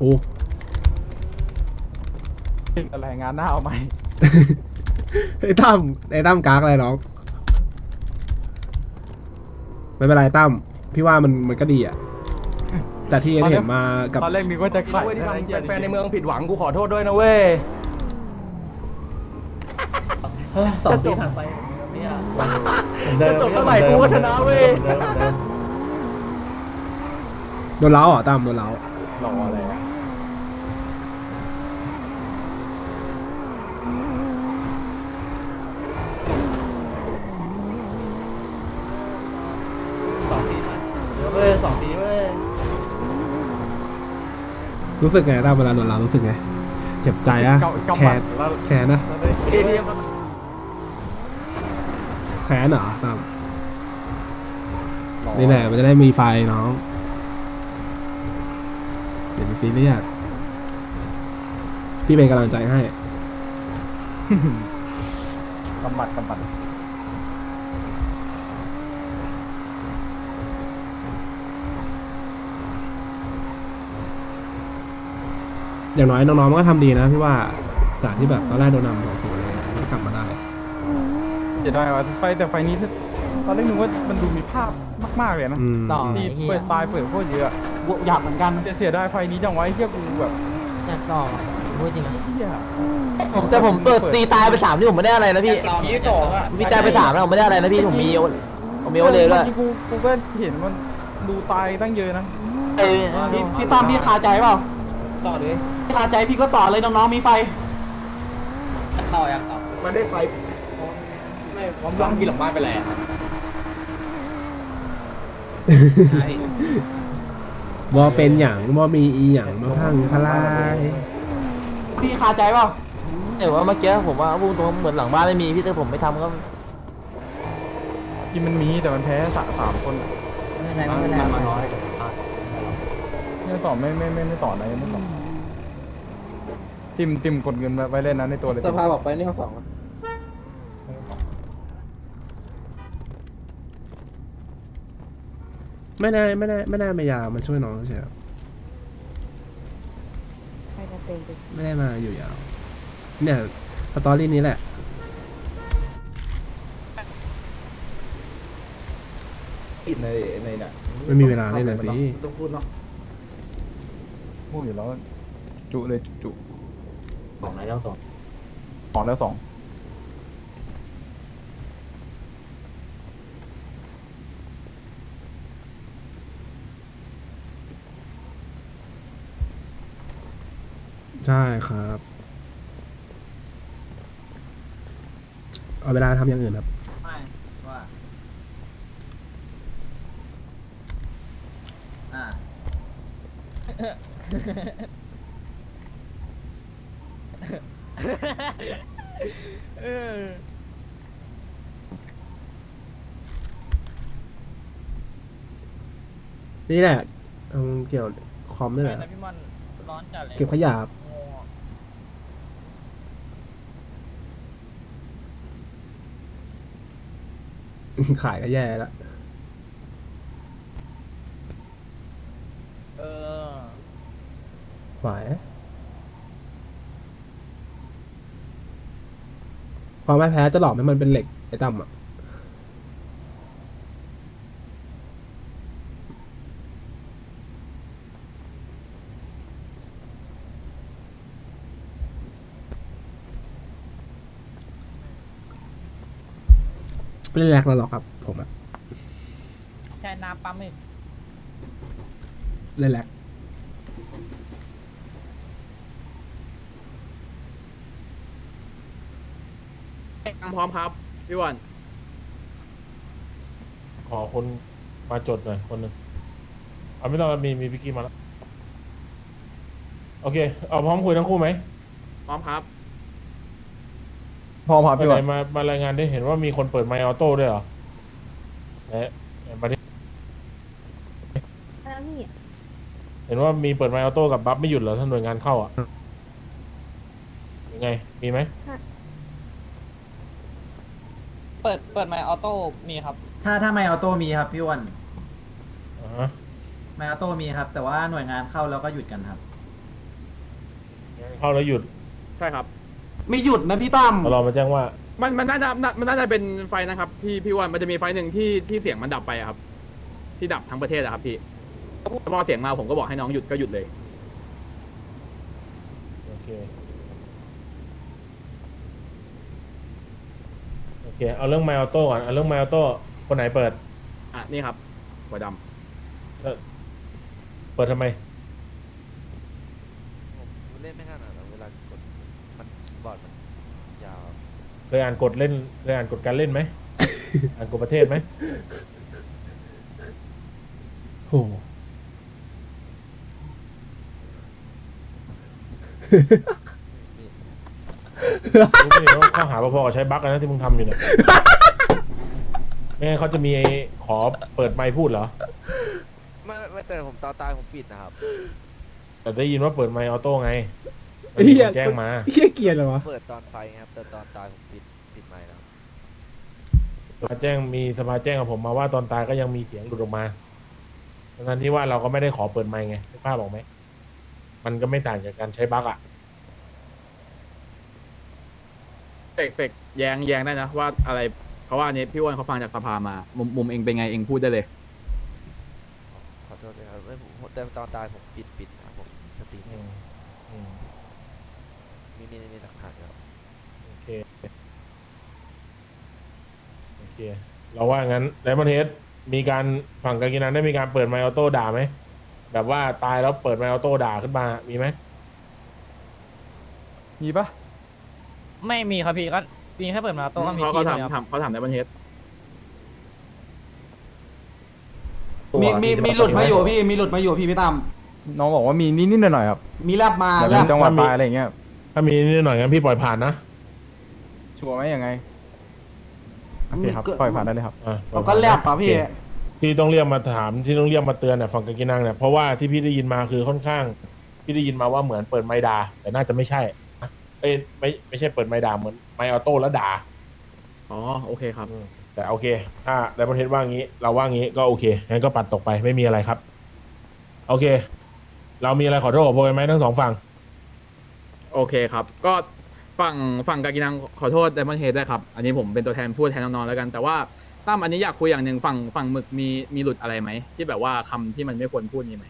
โอ้อะไรงานหน้าเอาไหมไอ้ตั้มไอ้ตั้มกากอะไรน้องไม่เป็นไรตั้มพี่ว่ามันมันก็ดีอะจากที่เห็นมากับตอนแรกนึกว่าจะขายเว้ยที่ะไรทำหี้ยแฟนๆในเมืองผิดหวังกูขอโทษด้วยนะเว้ยสองปีผ่านไปเนี่ยจะจบเท่าไหร่กูก็ชนะเว้ยโดนเล้าเหรอะตั้มโดนเล้ารออะไรอะ สองปีผ่านเว้ยสองปีเว้ยรู้สึกไงตั้มเวลาโดนเล้ารู้สึกไงเจ็บใจอะกำกำแค้บัดนแล้วแค้นนะแล้วได้เอทีเอ็มแค้นเหรอตั้มรอนี่แหละมันจะได้มีไฟน้องเดี๋ยวไปซีเรียสพี่เป็นกำลังใจให้กำบัดกำบัด อย่างน้อยน้องๆมันก็ทำดีนะพี่ว่าจากที่แบบตอนแรกโดนนำสองศูนย์เลยก็กลับมาได้ เจะได้ว่าไฟแต่ไฟนี้ตอนแรกนึกว่ามันดูมีภาพมากๆเลยนะอืมต่อ ที่ไอ้เหี้ยเปิดตายเปิดโคตรเยอะอยากเหมือนกันแต่เสียดายไฟนี้จังไว้เที่ยกูแบบอยากต่อพูดจริงนะเที่ยผมแต่ผมเปิดตีตายไปสามนี่ผมไม่ได้อะไรนะพี่พี่สองอะพี่ตายไปสามแล้วผมไม่ได้อะไรนะพี่ผมมีโอผมมีโอเลยด้วยมื่อกี้กูกูก็เห็นมันดูตายตั้งเยอะนะเอ้ยพี่พี่ตั้มพี่คาใจเปล่าต่อเลยพี่ คาใจพี่ก็ต่อเลยน้องๆ มีไฟ ต่ออยากต่อมันได้ไฟไม่ผมร้องกินหลังบ้านไปแล้วใช่บอเป็นอย่างบอมีอีอย่างมาพังทลายพี่คาใจเปล่าแต่ว่าเมื่อกี้ผมว่าพูดตรงเหมือนหลังบ้านไม่มีพี่แต่ผมไม่ทำก็ที่มันมีแต่มันแพ้สามสามคนไม่เป็นไรไม่เป็นไรมาน้อยไม่ต่อไม่ไม่ไม่ไม่ต่อนะยังไม่ต่อ ติมติมกดเงินไว้เล่นนะในตัวเลยสภาบอกไปนี่ข้อสองไม่ได้ไม่ได้ไม่ได้มายาวมาช่วยน้องเฉยใครจะเต็งไปไม่ได้มาอยู่ยาว เนี่ยสตอรี่นี้แหละปิดในในน่ะไม่มีเวลาเล่นเลยสิ ต้องพูดเนาะพูดอยู่แล้วจุเลยจุจุ ของนายเจ้าสองสองแล้วสองใช่ครับ เอาเวลาทำอย่างอื่นครับ ไม่ว่าอ่า นี่แหละเอาเกี่ยวคอมนี่แหละพี่มันร้อนจัดเลยเก็บขยะครับขายก็แย่แล้วเออ ไหว ความไม่แพ้จะหลอกให้มันเป็นเหล็กไอ้ตั้มอะไม่ได้แรกแล้วหรอกครับ ผมอะใช่น้ำปั๊มอีก เล่นแรก พร้อมครับพี่วันขอคนมาจดหน่อยคนหนึ่งเอาไม่ต้องมีมีพิกกี้มาแล้วโอเค เอาพร้อมคุยทั้งคู่ไหมพร้อมครับพอพาไปพี่ไหวันนมามารายงานได้เห็นว่ามีคนเปิดไมค์ออโต้ด้วยเหรอไหนมาดิแล้วพี่เห็นว่ามีเปิดไมค์ออโต้กับบัฟไม่หยุดเหรอถ้าหน่วยงานเข้าอะยังไง มีไหม เปิดเปิดไมค์ออโต้มีครับ ถ้าถ้าไม่ออโต้มีครับพี่อ้วันอ่าฮะไม่ออโต้มีครับ แต่ว่าหน่วยงานเข้าแล้วก็หยุดกันครับ เข้าแล้วหยุดใช่ครับ ไม่หยุดนะพี่ตั้มตลอดมาแจ้งว่า มันมันน่าจะน่ามันน่าจะเป็นไฟนะครับพี่พี่วันมันจะมีไฟหนึ่งที่ที่เสียงมันดับไปอะครับ ที่ดับทั้งประเทศอะครับพี่แล้วพอเสียงมาผมก็บอกให้น้องหยุดก็หยุดเลย โอเค โอ เคเอาเรื่องไมออโต้ก่อนเอาเรื่องไมออโต้คนไหนเปิด อะนี่ครับหัวดำเอ่อเปิดทำไม ผมเล่นไม่ถนัดอะเวลากดมันคีย์บอร์ดมันยาวเคยอ่านกฎเล่นเคยอ่านกฎการเล่นไหม อ่านกฎประเทศไหมโอ้โห รู้ไหมว่าข้อหาพอๆกับใช้บั๊กอะนะที่มึงทำอยู่เนี่ยไม่งั้นเขาจะมีขอเปิดไมค์พูดเหรอ ไม่ไม่แต่ผมตอนตายผมปิดนะครับ แต่ได้ยินว่าเปิดไมค์ออโต้ไงมันเฮีมียคนแจ้งมา เฮียเกลียดเหรอวะเปิดตอนไฟครับ แต่ตอนตายผมปิดปิดไมค์แล้วสภาแจ้งมีสภาแจ้งกับผมมาว่าตอนตายก็ยังมีเสียงหลุดออกมาทั้งที่ว่าเราก็ไม่ได้ขอเปิดไมค์ไงไม่ภาพบอกไหม มันก็ไม่ต่างจากการใช้บั๊กอะ เฟกเฟกแยงแยงได้นะว่าอะไรเพราะว่าอันนี้พี่อ้วันเขาฟังจากสภามา มุมมุมเองเป็นไงเองพูดได้เลย ขอโทษด้วยครับไม่ผมแต่ตอนตายผมปิดปิดนะครับผมสตรีมอืมอืมมีมีมีหลักฐานครับโอเค โอเค เราว่างั้นไดมอนเฮดมีการฝั่งกากินันได้มีการเปิดไมค์ออโต้ด่าไหม แบบว่าตายแล้วเปิดไมค์ออโต้ด่าขึ้นมา มีไหมมีปะ ไม่มีครับพี่ก็มีแค่เปิดมาโต้ก็มีเขาที่เขาเดียวทำทำเขาทำในประเทศมีมีมีหลุดมาอยู่พี่มีหลุดมาอยู่พี่พี่ตั้มน้องบอกว่ามีนิดๆหน่อยๆครับมีแลบมาแต่แลเป็นบจังหวะตายอะไรอย่างเงี้ยถ้ามีนิดหน่อยงั้นพี่ปล่อยผ่านนะชัวร์ไหมยังไงโอเคครับปล่อยผ่านได้เลยครับ อะปล่เราอยก็ผ่านนะแลบป่ะพี่ โอเคที่ต้องเรียกมาถามที่ต้องเรียกมาเตือนเนี่ยฝั่งกากินังเนี่ยเพราะว่าที่พี่ได้ยินมาคือค่อนข้าง พี่ได้ยินมาว่าเหมือนเปิดไมค์ด่าแต่น่าจะไม่ใช่นะ เอ้ยไม่ไม่ใช่เปิดไมค์ด่าเหมือนไมค์ออโต้แล้วด่าอ๋อโอเคครับอืมแต่โอเค ถ้าไดมอนเฮดว่างี้ เราว่างี้ก็โอเคงั้นก็ปัดตกไปไม่มีอะไรครับ โอเค เรามีอะไรขอโทษขอโพยไหมทั้งสองฝั่งโอเคครับ ก็ฝั่งฝั่งกากินังขอโทษไดมอนเฮดได้ครับ อันนี้ผมเป็นตัวแทนพูดแทนน้องๆแล้วกัน แต่ว่าตั้มอันนี้อยากคุยอย่างหนึ่งฝั่งฝั่งหมึกมีมีหลุดอะไรไหมที่แบบว่าคำที่มันไม่ควรพูดมีไหม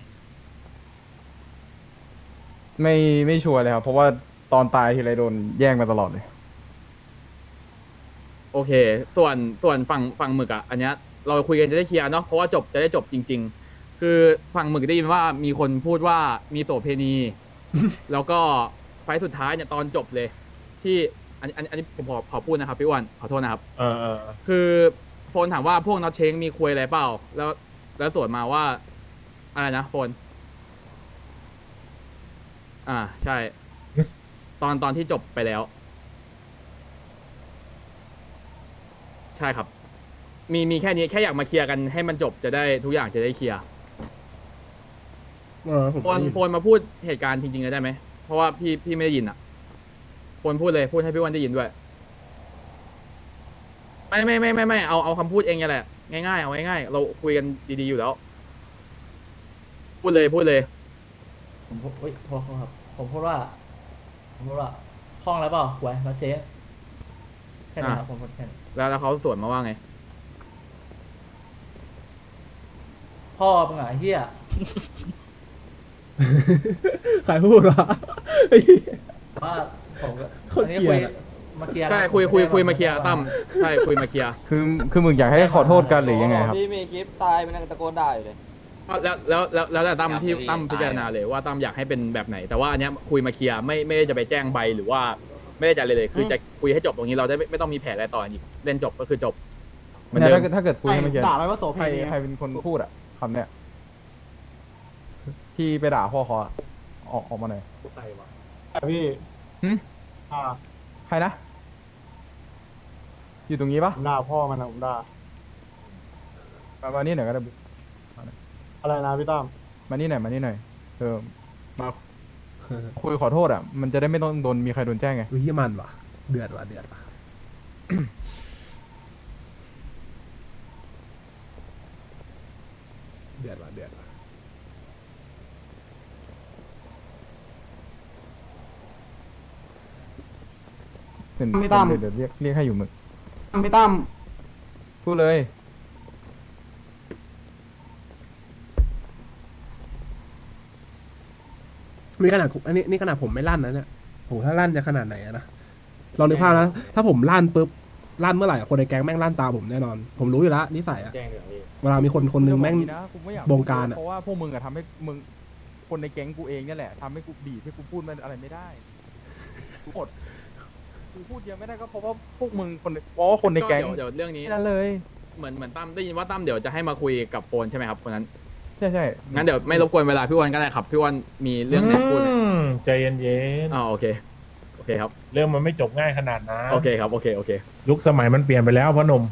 ไม่ไม่ชัวร์เลยครับ เพราะว่า ตอนตายทีไรโดนแย่งมาตลอดเลย โอเค ส่วนส่วนฝั่งฝั่งหมึกอะ อันเนี้ยเราคุยกันจะได้เคลียร์เนาะเพราะว่าจบจะได้จบจริง ๆ คือฝั่งหมึกได้ยินว่ามีคนพูดว่ามีโสเพณี แล้วก็ไฟล์สุดท้ายเนี่ยตอนจบเลย ที่อันอันอันนี้ผมขอขอพูดนะครับพี่อ้วันขอโทษนะครับ เออเออเออคือโฟนถามว่าพวกน็อตเชงมีคุยอะไรเปล่า แล้วแล้วตรวจมาว่า อะไรนะโฟน อ่า ใช่ ตอนตอนที่จบไปแล้ว ใช่ครับ มีมีแค่นี้แค่อยากมาเคลียร์กันให้มันจบจะได้ทุกอย่างจะได้เคลียร์เออผมโฟนโฟนมาพูดเหตุการณ์จริงๆเลยได้ไหมเพราะว่าพี่พี่ไม่ได้ยินอะโฟนพูดเลยพูดให้พี่วันได้ยินด้วย ไม่ไม่ไม่ไม่ไม่เอาเอาคำพูดเองนี่แหละง่ายๆเอาง่ายๆเราคุยกันดีๆอยู่แล้ว พูดเลยพูดเลย ผมพูดเฮ้ยโทษครับ ผมพูดว่า ผมพูดว่าคล่องแล้วเปล่าหวยมาเชฟแค่นั้นครับผมพูดแค่นั้น แล้วแล้วเขาสวนมาว่าไง พ่อมึงอะไอ้เฮียใครพูดวะไอ้เหี้ย ว่าผมก็โคตรอันนี้เกลีคุยยดอะ มาเคลียร์ใช่คุยคุยคุยมาเคลียร์ตั้มใช่คุยมาเคลียร์คือคือมึงอยากให้ขอโทษกันหรือยังไงครับ พี่มีคลิปตายมันยังตะโกนด่าอยู่เลย แล้วแล้วแล้วแล้วแต่ตั้มอยากที่ให้ตั้มตายพิจารณาเลยว่าตั้มอยากให้เป็นแบบไหน แต่ว่าอันเนี้ยคุยมาเคลียร์ไม่ไม่ได้จะไปแจ้งใบหรือว่าไม่ได้จะอะไรเลย คือจะคุยให้จบตรงนี้เราได้ไม่ไม่ต้องมีแผลอะไรต่ออีกเล่นจบก็คือจบเหมือนเนี่ยเดิมถ้าเกิดถ้าเกิดคุยให้เมื่อกี้ด่าไปว่าโสเพใครณีใครเป็นคนพูดอะคำเนี้ยที่ไปด่าพ่อเขาอะออกออกมาหน่อยพี่หึอ่าใครนะอยู่ตรงนี้ปะผมด่าพ่อมันนะผมด่ามามานี่หน่อยก็ได้บุ๊ค อะไรนะพี่ตั้มมานี่หน่อยมานี่หน่อยเออมาคุยขอโทษอะ มันจะได้ไม่ต้องโดนมีใครโดนแจ้งไงวิธีมันว่ะ เดือดว่ะเดือดว่ะเดือดว่ะเดือดว่ะเดี๋ยวพี่ตั้มเดี๋ยวเดี๋ยวเรียกเรียกให้อยู่หมึกพี่ตั้มพูดเลย นี่ขนาดผมอันนี้นี่ขนาดผมไม่ลั่นนะเนี่ยโหถ้าลั่นจะขนาดไหนอะนะลองนึกภาพนะถ้าผมลั่นปุ๊บลั่นเมื่อไหร่อะคนในแก๊งแม่งลั่นตามผมแน่นอน ผมรู้อยู่แล้วนิสัยอะเวลามีคนคนหนึงแม่งเดี๋ยวบอกนะกูไม่อยากบงการอะ เพราะว่าพวกมึงอะทำให้มึงคนในแก๊งกูเองเนี่ยแหละทำให้กูบีบให้กูพูดมันอะไรไม่ได้กูอดกูพูดเยอะไม่ได้ก็เพราะว่าพวกมึงคนเพราะว่าคนในแก๊งเดี๋ยวเดี๋ยวเรื่องนี้ แค่นั้นเลย เหมือนเหมือนตั้มได้ยินว่าตั้มเดี๋ยวจะให้มาคุยกับโฟนใช่ไหมครับคนนั้น ใช่ใช่งั้นเดี๋ยวไม่รบกวนเวลาพี่วันก็ได้ครับ พี่วันมีเรื่องไหนพูดไหมมใจเย็นอ๋อโอเค โอเคครับ ๆเรื่องมันไม่จบง่ายขนาดนั้นโอเคครับ โอเค โอเค ยุคสมัยมันเปลี่ยนไปแล้วพ่อหนุ่ม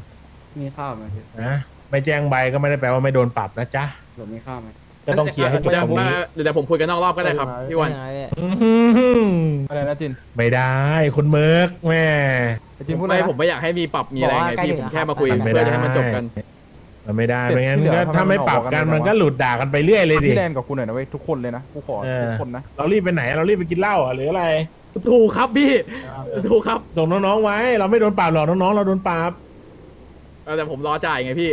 มีข้าวไหมพี่นะไม่แจ้งใบก็ไม่ได้แปลว่าไม่โดนปรับนะจ๊ะหรือมีข้าวไหมก็ต้องเคลียร์ให้จบตรงนี้เดี๋ยวเดี๋ยวผมคุยกันนอกรอบก็ได้ครับ พี่วัน อื้อหืออะไรนะจินไม่ได้คุณเมิร์กแม่ ไอ้จินพูดอะไรไม่นะผมไม่อยากให้มีปรับมีอะไรไงพี่ผมแค่มาคุยมันไม่เพื่อได้จะให้มันจบกัน มันไม่ได้เสร็จไม่งั้นที่เหลืก็อถ้าไม่ปรับกันทำไมมันออกกันมันก็หลุดด่ากันไปเรื่อยเลยดิ พี่แลนกับกูหน่อยนะเว้ยทุกคนเลยนะกูขอเออ ทุกคนนะเรารีบไปไหนเรารีบไปกินเหล้าอะหรืออะไรถูกครับพี่ถูกครับส่งน้องๆไว้ เราไม่โดนปรับหรอกน้องๆเราโดนปรับเออแต่ผมรอจ่ายไงพี่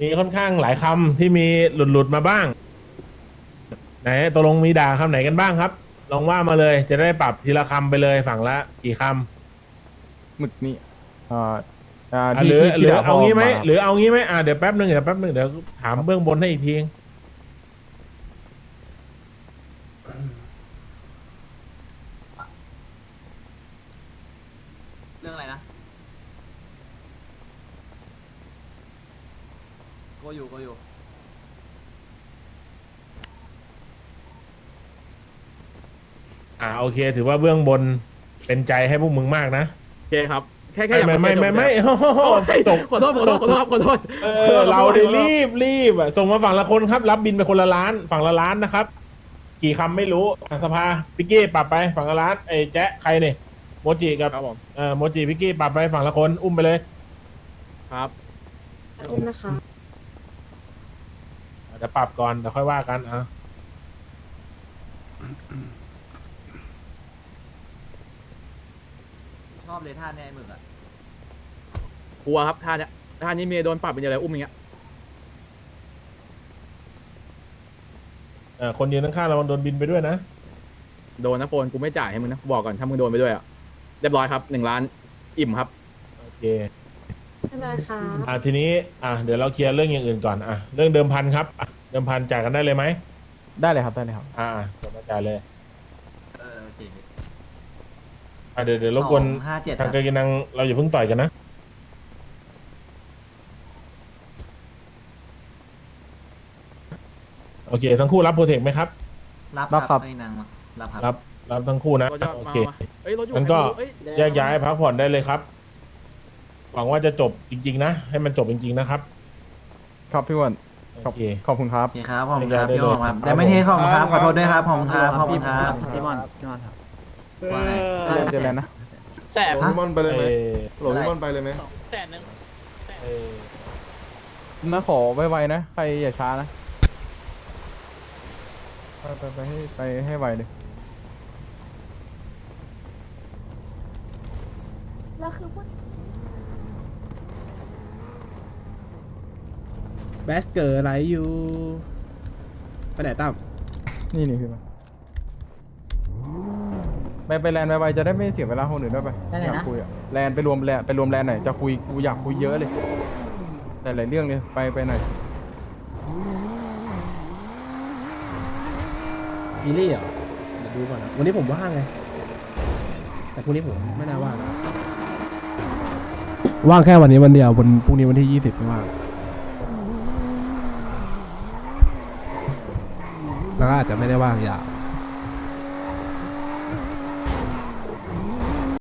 มีค่อนข้างหลายคำที่มีหลุดๆมาบ้าง ไหนตกลงมีด่าคำไหนกันบ้างครับ ลองว่ามาเลยจะได้ปรับทีละคำไปเลยฝั่งละกี่คำหมึกนี่อ่า อ่าอะที่หรือที่หรือที่ด่เอางี้ไหมพ่หรือเอางี้ไหมอ่าเดี๋ยวแป๊บหนึ่งเดี๋ยวแป๊บหนึ่งเดี๋ยวถามเบื้องบนให้อีกทีเรื่องอะไรนะโกอยู่โกอยู่ อ่าโอเค ถือว่าเบื้องบนเป็นใจให้พวกมึงมากนะ โอเคครับแค่แค่อยากไม่ไม่ไม่ไม่โอ้ไม่ยส่งขอโทษขอโทษขอโทษครับขอโทษเออเราได้รีบรีบอะส่งมาฝั่งละคนครับ รับบินไปคนละล้านฝั่งละล้านนะครับ กี่คำไม่รู้อะสภาพิกกี้ปรับไปฝั่งละล้านไอ้แจ๊ะใครเนี่ยโมจิกับครับผมเออโมจิพิกกี้ปรับไปฝั่งละคนอุ้มไปเลย ครับอุ้มนะคะเดี๋ยวปรับก่อนเดี๋ยวค่อยว่ากันอะชอบเลยท่าแน่มึงอะ กลัวครับท่าเนี้ยท่านี้เมียโดนปรับเป็นอะไรอุ้มอย่างเงี้ยเออคนยืนข้างๆระวังโดนบินไปด้วยนะ โดนนะโฟนกูไม่จ่ายให้มึงนะบอกก่อนถ้ามึงโดนไปด้วยอะเรียบร้อยครับหนึ่งล้านอิ่มครับ โอเคไม่เป็นไรค่ะอะทีนี้ อะเดี๋ยวเราเคลียร์เรื่องอย่างอื่นก่อน อะเรื่องเดิมพันครับอะเดิมพันจ่ายกันได้เลยไหม ได้เลยครับได้เลยครับ อ่าจดมาจ่ายเลย เออโอเคอะเดี๋ยวเดี๋ยวรบกวนสองห้าเจ็ดคทารังบกากินังเราอย่าเพิ่งต่อยกันนะ โอเค ทั้งคู่รับโปรเทคไหมครับ รับรับครับไอ้นางมารับครับ รับรับทั้งคู่นะเราจะโอมาเคมาเอ้ยรถอยู่งั้นก็ เอ้ยแยกย้ายพักผ่อนได้เลยครับ หวังว่าจะจบจริง ๆ นะ ให้มันจบจริง ๆ นะครับ ครับพี่อ้วันขโออบเค ขอบคุณครับ โอเคครับขอบคุณครับได้พี่เลยโอมครับครับแต่ไม่เทสขอบคุณครับ ขอโทษด้วยครับขอบคุณครับขอบคุณครับ พี่มอนพี่มอนครับว่าไง เจอเจอแล้วนะ แสนฮะมอนไปเลยไหมเอ่อโหลพี่มอนไปเลยไหมแสนหนึ่งเอ่อ นะขอไวๆนะ ใครอย่าช้านะ ไปไปไปให้ไปให้ไวเลยแล้วคือพูดแบสเกอร์อะไรอยู่ไปไหนตั้มนี่นี่พี่มาไปไปแลนด์ไวๆจะได้ไม่เสียเวลาคนอื่นด้วยไปไปไหนนะ อยากคุยอะแลนด์ไปรวมแลนด์ไปรวมแลนด์หน่อยจะคุยกูอยากคุยเยอะเลยหลายๆเรื่องเลยไปไปหน่อย อีลี่เหรอเดี๋ยวดูก่อนนะวันนี้ผมว่างไง แต่พรุ่งนี้ผมไม่น่าว่างนะว่างแค่วันนี้วันเดียววันพรุ่งนี้วันที่ยี่สิบไม่ว่าง แล้วก็อาจจะไม่ได้ว่างยาว